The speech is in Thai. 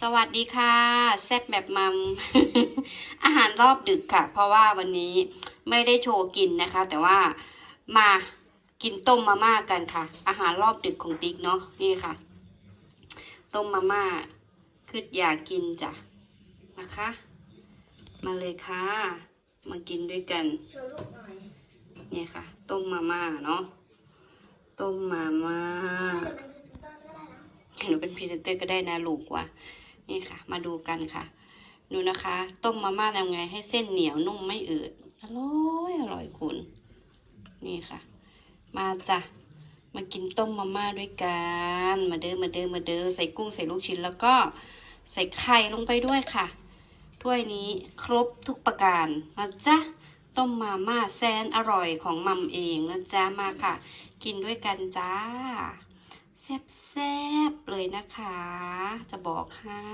สวัสดีค่ะ แซ่บแบบมัม อาหารรอบดึกค่ะ เพราะว่าวันนี้ไม่ได้โชว์กินนะคะ แต่ว่ามากินต้มมาม่ากันค่ะ อาหารรอบดึกของติ๊กเนาะนี่ค่ะ ต้มมาม่าคืออยากกินจ้ะนะคะ มาเลยค่ะ มากินด้วยกันโชว์ลูกหน่อยนี่ค่ะ ต้มมาม่าเนาะต้มมาม่าให้หนูเป็นพรีเซนเตอร์ก็ได้นะให้หนูเป็นพรีเซนเตอร์ก็ได้นะลูกว่า นี่ค่ะ มาดูกันค่ะ ดูนะคะ ต้มมาม่าทำไงให้เส้นเหนียวนุ่มไม่อืดอร่อยอร่อยคุณ นี่ค่ะ มาจ้ะมากินต้มมาม่าด้วยกันมาเด้อมาเด้อมาเด้อใส่กุ้งใส่ลูกชิ้นแล้วก็ใส่ไข่ลงไปด้วยค่ะถ้วยนี้ครบทุกประการนะจ๊ะต้มมาม่าแสนอร่อยของมัมเองนะจ๊ะมาค่ะ กินด้วยกันจ้า นะคะ จะบอกให้